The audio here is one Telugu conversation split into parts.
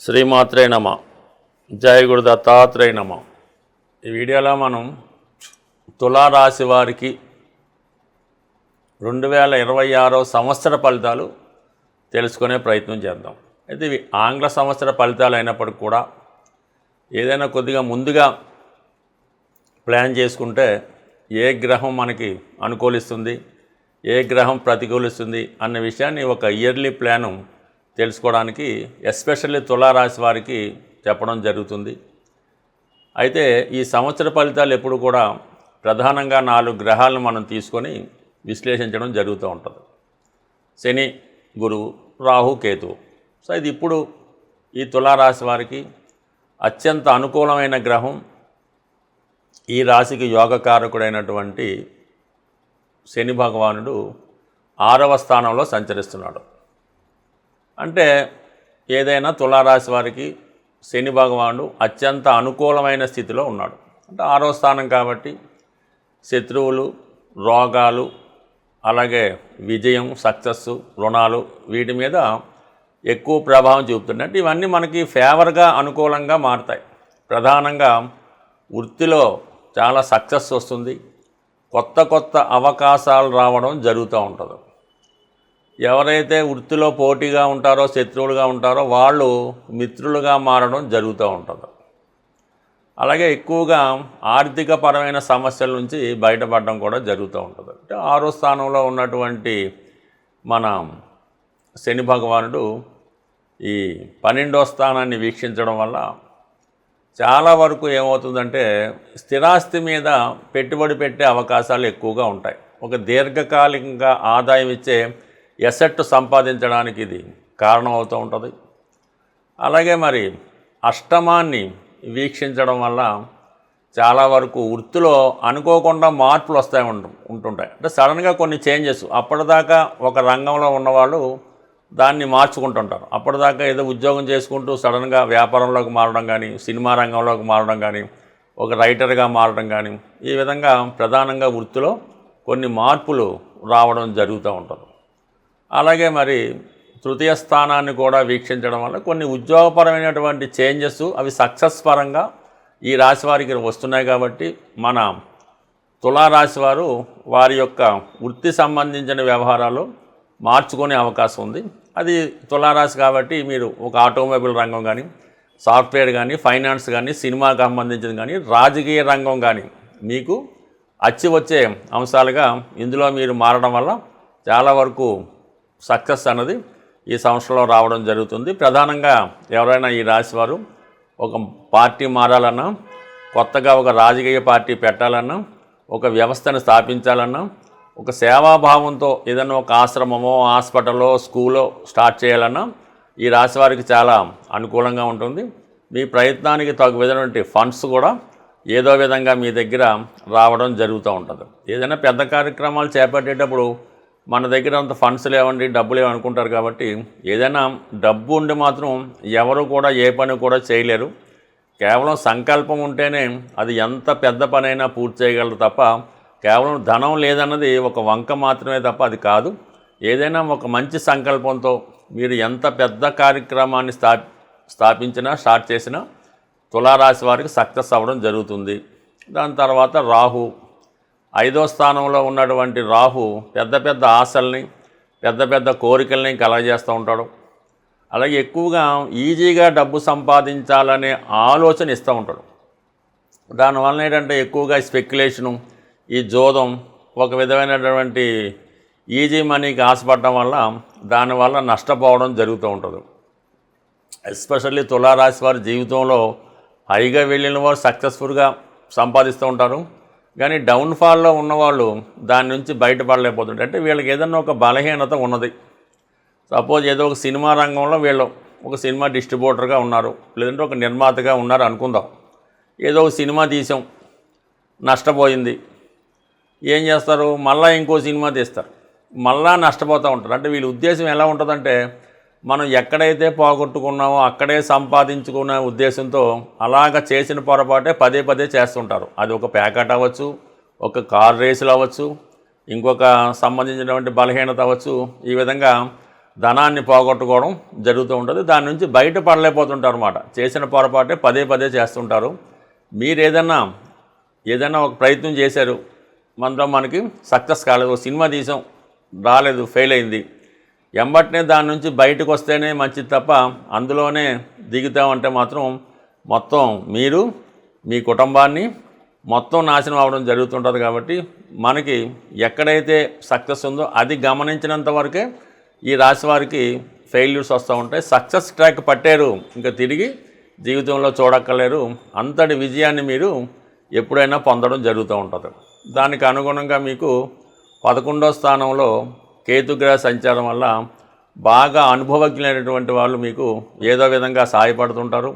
శ్రీమాత్రే నమ. జయ గురు దత్తాత్రేయ నమ. ఈ వీడియోలో మనం తులారాశి వారికి రెండు వేల ఇరవై ఆరో సంవత్సర ఫలితాలు తెలుసుకునే ప్రయత్నం చేద్దాం. అయితే ఇవి ఆంగ్ల సంవత్సర ఫలితాలు అయినప్పటికి కూడా ఏదైనా కొద్దిగా ముందుగా ప్లాన్ చేసుకుంటే ఏ గ్రహం మనకి అనుకూలిస్తుంది ఏ గ్రహం ప్రతికూలిస్తుంది అన్న విషయాన్ని ఒక ఇయర్లీ ప్లాను తెలుసుకోవడానికి ఎస్పెషల్లీ తులారాశి వారికి చెప్పడం జరుగుతుంది. అయితే ఈ సంవత్సర ఫలితాలు ఎప్పుడు కూడా ప్రధానంగా నాలుగు గ్రహాలను మనం తీసుకొని విశ్లేషించడం జరుగుతూ ఉంటుంది. శని గురువు రాహు కేతువు. సో ఇది ఇప్పుడు ఈ తులారాశి వారికి అత్యంత అనుకూలమైన గ్రహం. ఈ రాశికి యోగకారకుడైనటువంటి శని భగవానుడు ఆరవ స్థానంలో సంచరిస్తున్నాడు. అంటే ఏదైనా తులారాశి వారికి శని భగవానుడు అత్యంత అనుకూలమైన స్థితిలో ఉన్నాడు. అంటే ఆరో స్థానం కాబట్టి శత్రువులు రోగాలు అలాగే విజయం సక్సెస్ రుణాలు వీటి మీద ఎక్కువ ప్రభావం చూపుతుంది అంటే ఇవన్నీ మనకి ఫేవర్గా అనుకూలంగా మారుతాయి. ప్రధానంగా వృత్తిలో చాలా సక్సెస్ వస్తుంది. కొత్త కొత్త అవకాశాలు రావడం జరుగుతూ ఉంటుంది. ఎవరైతే వృత్తిలో పోటీగా ఉంటారో శత్రువులుగా ఉంటారో వాళ్ళు మిత్రులుగా మారడం జరుగుతూ ఉంటుంది. అలాగే ఎక్కువగా ఆర్థిక పరమైన సమస్యల నుంచి బయటపడడం కూడా జరుగుతూ ఉంటుంది. అంటే ఆరో స్థానంలో ఉన్నటువంటి మన శని భగవానుడు ఈ పన్నెండో స్థానాన్ని వీక్షించడం వల్ల చాలా వరకు ఏమవుతుందంటే స్థిరాస్తి మీద పెట్టుబడి పెట్టే అవకాశాలు ఎక్కువగా ఉంటాయి. ఒక దీర్ఘకాలికంగా ఆదాయం ఇచ్చే ఎసెట్ సంపాదించడానికి ఇది కారణం అవుతూ ఉంటుంది. అలాగే మరి అష్టమాన్ని వీక్షించడం వల్ల చాలా వరకు వృత్తిలో అనుకోకుండా మార్పులు వస్తాయి ఉంటు ఉంటుంటాయి. అంటే సడన్గా కొన్ని చేంజెస్ అప్పటిదాకా ఒక రంగంలో ఉన్నవాళ్ళు దాన్ని మార్చుకుంటుంటారు. అప్పటిదాకా ఏదో ఉద్యోగం చేసుకుంటూ సడన్గా వ్యాపారంలోకి మారడం కానీ సినిమా రంగంలోకి మారడం కానీ ఒక రైటర్గా మారడం కానీ ఈ విధంగా ప్రధానంగా వృత్తిలో కొన్ని మార్పులు రావడం జరుగుతూ ఉంటుంది. అలాగే మరి తృతీయ స్థానాన్ని కూడా వీక్షించడం వల్ల కొన్ని ఉద్యోగపరమైనటువంటి చేంజెస్ అవి సక్సెస్ పరంగా ఈ రాశి వారికి వస్తున్నాయి కాబట్టి మన తులారాశి వారు వారి యొక్క వృత్తి సంబంధించిన వ్యవహారాలు మార్చుకునే అవకాశం ఉంది. అది తులారాశి కాబట్టి మీరు ఒక ఆటోమొబైల్ రంగం కానీ సాఫ్ట్వేర్ కానీ ఫైనాన్స్ కానీ సినిమాకి సంబంధించింది కానీ రాజకీయ రంగం కానీ మీకు అచ్చి వచ్చే అంశాలుగా ఇందులో మీరు మారడం వల్ల చాలా వరకు సక్సెస్ అన్నది ఈ సంవత్సరంలో రావడం జరుగుతుంది. ప్రధానంగా ఎవరైనా ఈ రాశి వారు ఒక పార్టీ మారాలన్నా కొత్తగా ఒక రాజకీయ పార్టీ పెట్టాలన్నా ఒక వ్యవస్థను స్థాపించాలన్నా ఒక సేవాభావంతో ఏదైనా ఒక ఆశ్రమమో హాస్పిటల్లో స్కూలో స్టార్ట్ చేయాలన్నా ఈ రాశి వారికి చాలా అనుకూలంగా ఉంటుంది. మీ ప్రయత్నానికి తగు విధమైనటువంటి ఫండ్స్ కూడా ఏదో విధంగా మీ దగ్గర రావడం జరుగుతూ ఉంటుంది. ఏదైనా పెద్ద కార్యక్రమాలు చేపట్టేటప్పుడు మన దగ్గర అంత ఫండ్స్ లేవండి డబ్బులు లేవనుకుంటారు కాబట్టి ఏదైనా డబ్బు ఉండి మాత్రం ఎవరు కూడా ఏ పని కూడా చేయలేరు. కేవలం సంకల్పం ఉంటేనే అది ఎంత పెద్ద పనైనా పూర్తి చేయగలరు తప్ప కేవలం ధనం లేదన్నది ఒక వంక మాత్రమే తప్ప అది కాదు. ఏదైనా ఒక మంచి సంకల్పంతో మీరు ఎంత పెద్ద కార్యక్రమాన్ని స్థా స్థాపించినా స్టార్ట్ చేసినా తులారాశి వారికి సక్సెస్ అవ్వడం జరుగుతుంది. దాని తర్వాత రాహు ఐదో స్థానంలో ఉన్నటువంటి రాహు పెద్ద పెద్ద ఆశల్ని పెద్ద పెద్ద కోరికల్ని కలగజేస్తూ ఉంటాడు. అలాగే ఎక్కువగా ఈజీగా డబ్బు సంపాదించాలనే ఆలోచన ఇస్తూ ఉంటాడు. దానివల్ల ఏంటంటే ఎక్కువగా స్పెక్యులేషను ఈ జోదం ఒక విధమైనటువంటి ఈజీ మనీకి ఆశపడడం వల్ల దానివల్ల నష్టపోవడం జరుగుతూ ఉంటుంది. ఎస్పెషల్లీ తులారాశి వారి జీవితంలో హైగా వెళ్ళిన వారు సక్సెస్ఫుల్గా సంపాదిస్తూ ఉంటారు. కానీ డౌన్ఫాల్లో ఉన్నవాళ్ళు దాని నుంచి బయటపడలేకపోతుంటారు. అంటే వీళ్ళకి ఏదన్నా ఒక బలహీనత ఉన్నది. సపోజ్ ఏదో ఒక సినిమా రంగంలో వీళ్ళు ఒక సినిమా డిస్ట్రిబ్యూటర్గా ఉన్నారు లేదంటే ఒక నిర్మాతగా ఉన్నారు అనుకుందాం. ఏదో ఒక సినిమా తీసాం నష్టపోయింది. ఏం చేస్తారు? మళ్ళా ఇంకో సినిమా తీస్తారు. మళ్ళా నష్టపోతూ ఉంటారు. అంటే వీళ్ళ ఉద్దేశం ఎలా ఉంటుందంటే మనం ఎక్కడైతే పోగొట్టుకున్నామో అక్కడే సంపాదించుకునే ఉద్దేశంతో అలాగ చేసిన పొరపాటే పదే పదే చేస్తుంటారు. అది ఒక ప్యాకెట్ అవ్వచ్చు ఒక కార్ రేసులు అవ్వచ్చు ఇంకొక సంబంధించినటువంటి బలహీనత అవ్వచ్చు. ఈ విధంగా ధనాన్ని పోగొట్టుకోవడం జరుగుతూ ఉంటుంది. దాని నుంచి బయటపడలేకపోతుంటారు అనమాట చేసిన పొరపాటే పదే పదే చేస్తుంటారు. మీరు ఏదన్నా ఏదైనా ఒక ప్రయత్నం చేశారు మనలో మనకి సక్సెస్ కాలేదు ఒక సినిమా తీసాం రాలేదు ఫెయిల్ అయింది ఎంబట్నే దాని నుంచి బయటకు వస్తేనే మంచిది తప్ప అందులోనే దిగుతామంటే మాత్రం మొత్తం మీరు మీ కుటుంబాన్ని మొత్తం నాశనం అవ్వడం జరుగుతుంటుంది కాబట్టి మనకి ఎక్కడైతే సక్సెస్ ఉందో అది గమనించినంత వరకే ఈ రాశి వారికి ఫెయిల్యూర్స్ వస్తూ ఉంటాయి. సక్సెస్ ట్రాక్ పట్టారు ఇంకా తిరిగి జీవితంలో చూడక్కర్లేరు అంతటి విజయాన్ని మీరు ఎప్పుడైనా పొందడం జరుగుతూ ఉంటుంది. దానికి అనుగుణంగా మీకు పదకొండో స్థానంలో కేతుగ్రహ సంచారం వల్ల బాగా అనుభవజ్ఞులైనటువంటి వాళ్ళు మీకు ఏదో విధంగా సహాయపడుతుంటారు.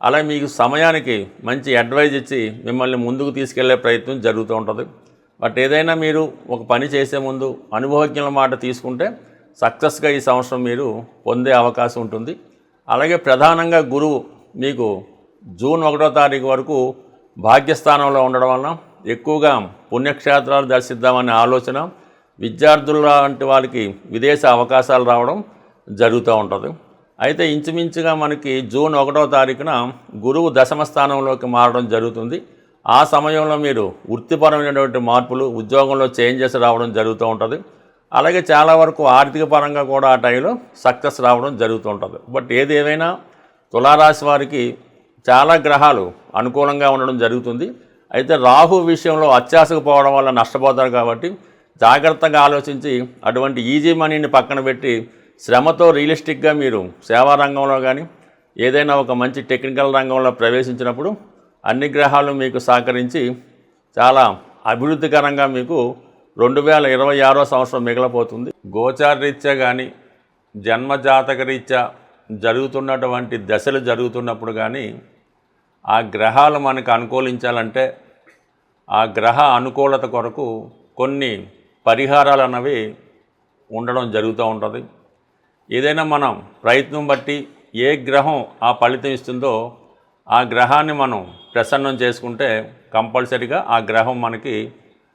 అలాగే మీకు సమయానికి మంచి అడ్వైజ్ ఇచ్చి మిమ్మల్ని ముందుకు తీసుకెళ్ళే ప్రయత్నం జరుగుతూ ఉంటుంది. బట్ ఏదైనా మీరు ఒక పని చేసే ముందు అనుభవజ్ఞుల మాట తీసుకుంటే సక్సెస్గా ఈ సంవత్సరం మీరు పొందే అవకాశం ఉంటుంది. అలాగే ప్రధానంగా గురువు మీకు జూన్ ఒకటో తారీఖు వరకు భాగ్యస్థానంలో ఉండడం వలన ఎక్కువగా పుణ్యక్షేత్రాలు దర్శిద్దామనే ఆలోచన విద్యార్థుల లాంటి వాళ్ళకి విదేశ అవకాశాలు రావడం జరుగుతూ ఉంటుంది. అయితే ఇంచుమించుగా మనకి జూన్ ఒకటో తారీఖున గురువు దశమ స్థానంలోకి మారడం జరుగుతుంది. ఆ సమయంలో మీరు వృత్తిపరమైనటువంటి మార్పులు ఉద్యోగంలో చేంజెస్ రావడం జరుగుతూ ఉంటుంది. అలాగే చాలా వరకు ఆర్థిక పరంగా కూడా ఆ టైంలో సక్సెస్ రావడం జరుగుతూ ఉంటుంది. బట్ ఏది ఏమైనా తులారాశి వారికి చాలా గ్రహాలు అనుకూలంగా ఉండడం జరుగుతుంది. అయితే రాహు విషయంలో అత్యాశకు పోవడం వల్ల నష్టపోతారు కాబట్టి జాగ్రత్తగా ఆలోచించి అటువంటి ఈజీ మనీని పక్కన పెట్టి శ్రమతో రియలిస్టిక్గా మీరు సేవా రంగంలో కానీ ఏదైనా ఒక మంచి టెక్నికల్ రంగంలో ప్రవేశించినప్పుడు అన్ని గ్రహాలు మీకు సహకరించి చాలా అభివృద్ధికరంగా మీకు రెండు వేల ఇరవై ఆరో సంవత్సరం మిగిలిపోతుంది. గోచారరీత్యా కానీ జన్మజాతక రీత్యా జరుగుతున్నటువంటి దశలు జరుగుతున్నప్పుడు కానీ ఆ గ్రహాలు మనకు అనుకూలించాలంటే ఆ గ్రహ అనుకూలత కొరకు కొన్ని పరిహారాలు అన్నవి ఉండడం జరుగుతూ ఉంటుంది. ఏదైనా మనం ప్రయత్నం బట్టి ఏ గ్రహం ఆ ఫలితం ఇస్తుందో ఆ గ్రహాన్ని మనం ప్రసన్నం చేసుకుంటే కంపల్సరిగా ఆ గ్రహం మనకి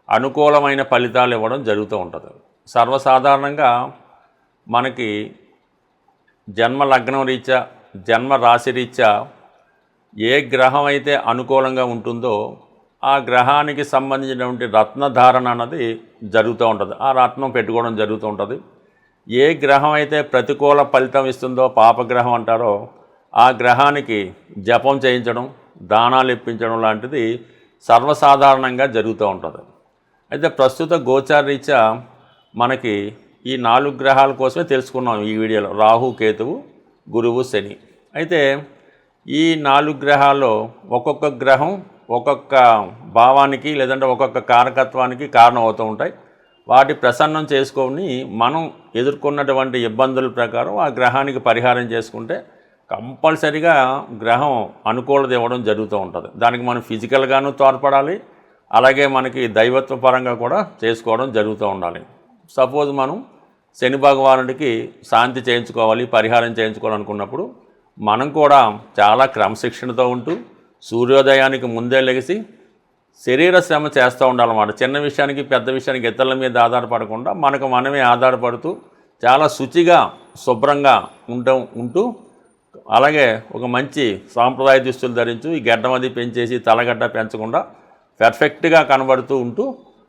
అనుకూలమైన ఫలితాలు ఇవ్వడం జరుగుతూ ఉంటుంది. సర్వసాధారణంగా మనకి జన్మ లగ్నం రీత్యా జన్మ రాశి రీత్యా ఏ గ్రహం అయితే అనుకూలంగా ఉంటుందో ఆ గ్రహానికి సంబంధించినటువంటి రత్నధారణ అన్నది జరుగుతూ ఉంటుంది. ఆ రత్నం పెట్టుకోవడం జరుగుతూ ఉంటుంది. ఏ గ్రహం అయితే ప్రతికూల ఫలితం ఇస్తుందో పాపగ్రహం అంటారో ఆ గ్రహానికి జపం చేయించడం దానాలు ఇప్పించడం లాంటిది సర్వసాధారణంగా జరుగుతూ ఉంటుంది. అయితే ప్రస్తుత గోచారీత్యా మనకి ఈ నాలుగు గ్రహాల కోసమే తెలుసుకున్నాం ఈ వీడియోలో. రాహు కేతువు గురువు శని. అయితే ఈ నాలుగు గ్రహాల్లో ఒక్కొక్క గ్రహం ఒక్కొక్క భావానికి లేదంటే ఒక్కొక్క కారకత్వానికి కారణం అవుతూ ఉంటాయి. వాటి ప్రసన్నం చేసుకొని మనం ఎదుర్కొన్నటువంటి ఇబ్బందుల ప్రకారం ఆ గ్రహానికి పరిహారం చేసుకుంటే కంపల్సరిగా గ్రహం అనుకూలత ఇవ్వడం జరుగుతూ ఉంటుంది. దానికి మనం ఫిజికల్గాను తోడ్పడాలి. అలాగే మనకి దైవత్వ పరంగా కూడా చేసుకోవడం జరుగుతూ ఉండాలి. సపోజ్ మనం శని భగవానుడికి శాంతి చేయించుకోవాలి పరిహారం చేయించుకోవాలనుకున్నప్పుడు మనం కూడా చాలా క్రమశిక్షణతో ఉంటూ సూర్యోదయానికి ముందే లెగిసి శరీర శ్రమ చేస్తూ ఉండాలన్నమాట. చిన్న విషయానికి పెద్ద విషయానికి ఇతరుల మీద ఆధారపడకుండా మనకు మనమే ఆధారపడుతూ చాలా శుచిగా శుభ్రంగా ఉండటం ఉంటూ అలాగే ఒక మంచి సాంప్రదాయ దుస్తులు ధరించు ఈ గడ్డం అది పెంచేసి తలగడ్డ పెంచకుండా పెర్ఫెక్ట్గా కనబడుతూ ఉంటూ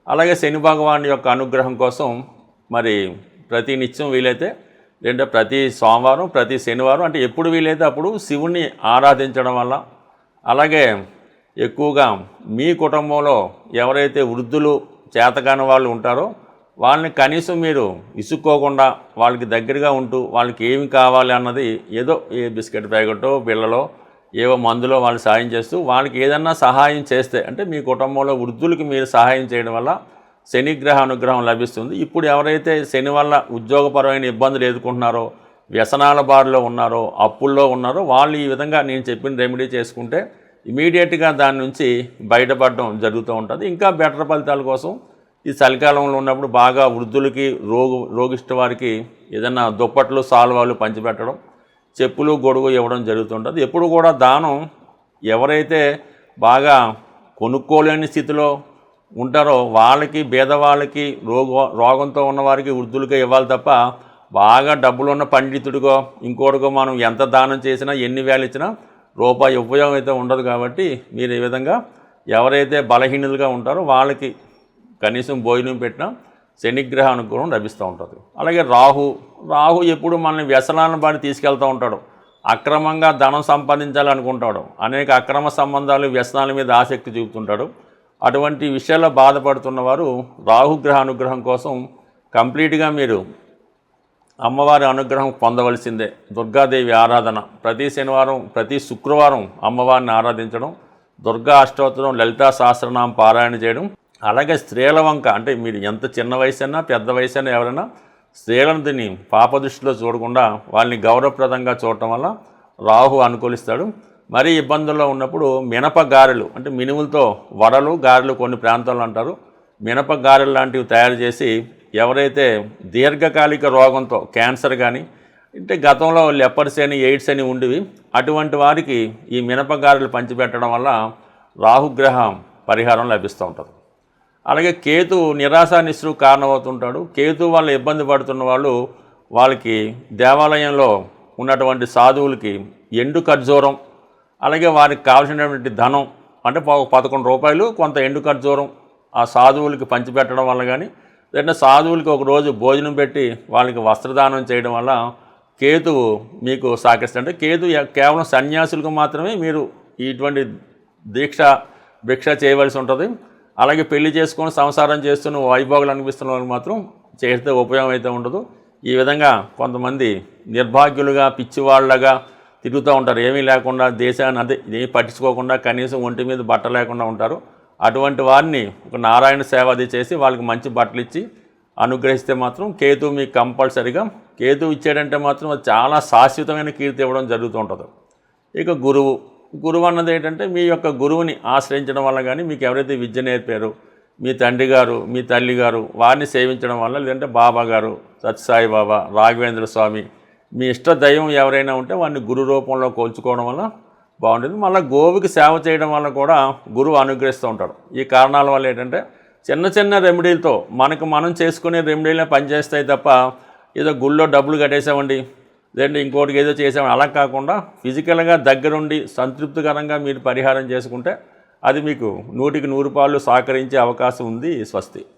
అలాగే శని భగవాన్ యొక్క అనుగ్రహం కోసం మరి ప్రతి నిత్యం వీలైతే లేదంటే ప్రతి సోమవారం ప్రతి శనివారం అంటే ఎప్పుడు వీలైతే అప్పుడు శివుణ్ణి ఆరాధించడం వల్ల అలాగే ఎక్కువగా మీ కుటుంబంలో ఎవరైతే వృద్ధులు చేతకాని వాళ్ళు ఉంటారో వాళ్ళని కనీసం మీరు ఇసుక్కోకుండా వాళ్ళకి దగ్గరగా ఉంటూ వాళ్ళకి ఏమి కావాలి అన్నది ఏదో ఏ బిస్కెట్ ప్యాకెటో పిల్లలో ఏవో మందులో వాళ్ళు సాయం చేస్తూ వాళ్ళకి ఏదన్నా సహాయం చేస్తే అంటే మీ కుటుంబంలో వృద్ధులకి మీరు సహాయం చేయడం వల్ల శనిగ్రహ అనుగ్రహం లభిస్తుంది. ఇప్పుడు ఎవరైతే శని వల్ల ఉద్యోగపరమైన ఇబ్బందులు ఎదుర్కొంటున్నారో వ్యసనాల బారిలో ఉన్నారో అప్పుల్లో ఉన్నారో వాళ్ళు ఈ విధంగా నేను చెప్పిన రెమెడీ చేసుకుంటే ఇమీడియట్గా దాని నుంచి బయటపడడం జరుగుతూ ఉంటుంది. ఇంకా బెటర్ ఫలితాల కోసం ఈ చలికాలంలో ఉన్నప్పుడు బాగా వృద్ధులకి రోగు రోగిష్ట వారికి ఏదైనా దుప్పట్లు సాల్వాలు పంచిపెట్టడం చెప్పులు గొడుగు ఇవ్వడం జరుగుతుంటుంది ఎప్పుడు కూడా దానం ఎవరైతే బాగా కొనుక్కోలేని స్థితిలో ఉంటారో వాళ్ళకి పేదవాళ్ళకి రోగ రోగంతో ఉన్నవారికి వృద్ధులకే ఇవ్వాలి తప్ప బాగా డబ్బులున్న పండితుడిగో ఇంకోటిగో మనం ఎంత దానం చేసినా ఎన్ని వేలు ఇచ్చినా రూపాయి ఉపయోగం అయితే ఉండదు కాబట్టి మీరు ఈ విధంగా ఎవరైతే బలహీనులుగా ఉంటారో వాళ్ళకి కనీసం భోజనం పెట్టినా శనిగ్రహ అనుగ్రహం లభిస్తూ ఉంటుంది. అలాగే రాహు రాహు ఎప్పుడు మనల్ని వ్యసనాలను బాడి తీసుకెళ్తూ ఉంటాడు. అక్రమంగా ధనం సంపాదించాలనుకుంటాడు. అనేక అక్రమ సంబంధాలు వ్యసనాల మీద ఆసక్తి చూపుతుంటాడు. అటువంటి విషయాల్లో బాధపడుతున్న వారు రాహుగ్రహ అనుగ్రహం కోసం కంప్లీట్గా మీరు అమ్మవారి అనుగ్రహం పొందవలసిందే. దుర్గాదేవి ఆరాధన. ప్రతి శనివారం ప్రతి శుక్రవారం అమ్మవారిని ఆరాధించడం దుర్గా అష్టోత్తరం లలితా సహస్రనామ పారాయణ చేయడం అలాగే స్త్రీల వంక. అంటే మీరు ఎంత చిన్న వయసు అయినా పెద్ద వయసు అయినా ఎవరైనా స్త్రీలను దీన్ని పాప దృష్టిలో చూడకుండా వాళ్ళని గౌరవప్రదంగా చూడటం వల్ల రాహు అనుకూలిస్తాడు. మరీ ఇబ్బందుల్లో ఉన్నప్పుడు మినప గారెలు అంటే మినుములతో వడలు గారెలు కొన్ని ప్రాంతాల్లో అంటారు. మినప గారెలు లాంటివి తయారు చేసి ఎవరైతే దీర్ఘకాలిక రోగంతో క్యాన్సర్ కానీ అంటే గతంలో లెపర్స్ అని ఎయిడ్స్ అని ఉండేవి అటువంటి వారికి ఈ మినపగారెలు పంచిపెట్టడం వల్ల రాహుగ్రహం పరిహారం లభిస్తూ ఉంటుంది. అలాగే కేతు నిరాశ నిస్సు కారణమవుతుంటాడు. కేతు వాళ్ళ ఇబ్బంది పడుతున్న వాళ్ళు వాళ్ళకి దేవాలయంలో ఉన్నటువంటి సాధువులకి ఎండు ఖర్జూరం అలాగే వారికి కావాల్సినటువంటి ధనం అంటే ప- పదకొండు రూపాయలు కొంత ఎండు ఖర్జూరం ఆ సాధువులకి పంచిపెట్టడం వల్ల కానీ లేదంటే సాధువులకి ఒకరోజు భోజనం పెట్టి వాళ్ళకి వస్త్రదానం చేయడం వల్ల కేతువు మీకు సహకరిస్తాడు అంటే కేతు కేవలం సన్యాసులకు మాత్రమే మీరు ఇటువంటి దీక్ష భిక్ష చేయవలసి ఉంటుంది. అలాగే పెళ్ళి చేసుకొని సంసారం చేస్తున్న వైభోగులు అనిపిస్తున్న వాళ్ళకి మాత్రం చేస్తే ఉపయోగం అయితే ఉండదు. ఈ విధంగా కొంతమంది నిర్భాగ్యులుగా పిచ్చివాళ్ళగా తిరుగుతూ ఉంటారు. ఏమీ లేకుండా దేశాన్ని అదే ఏమీ పట్టించుకోకుండా కనీసం ఒంటి మీద బట్ట లేకుండా ఉంటారు. అటువంటి వారిని ఒక నారాయణ సేవ అది చేసి వాళ్ళకి మంచి బట్టలు ఇచ్చి అనుగ్రహిస్తే మాత్రం కేతు మీకు కంపల్సరిగా కేతు ఇచ్చాడంటే మాత్రం అది చాలా శాశ్వతమైన కీర్తి ఇవ్వడం జరుగుతూ ఉంటుంది ఇక గురువు గురువు అన్నది ఏంటంటే మీ యొక్క గురువుని ఆశ్రయించడం వల్ల కానీ మీకు ఎవరైతే విద్య నేర్పారో మీ తండ్రి గారు మీ తల్లి గారు వారిని సేవించడం వల్ల లేదంటే బాబా గారు సత్యసాయి బాబా రాఘవేంద్ర స్వామి మీ ఇష్ట దైవం ఎవరైనా ఉంటే వారిని గురు రూపంలో కోల్చుకోవడం వల్ల బాగుంటుంది మళ్ళీ గోవుకి సేవ చేయడం వల్ల కూడా గురువు అనుగ్రహిస్తూ ఉంటాడు. ఈ కారణాల వల్ల ఏంటంటే చిన్న చిన్న రెమెడీలతో మనకు మనం చేసుకునే రెమెడీలే పనిచేస్తాయి తప్ప ఏదో గుళ్ళో డబ్బులు కట్టేసామండి లేదంటే ఇంకోటికి ఏదో చేసామని అలా కాకుండా ఫిజికల్గా దగ్గరుండి సంతృప్తికరంగా మీరు పరిహారం చేసుకుంటే అది మీకు నూటికి నూరు పాలు సహకరించే అవకాశం ఉంది స్వస్తి.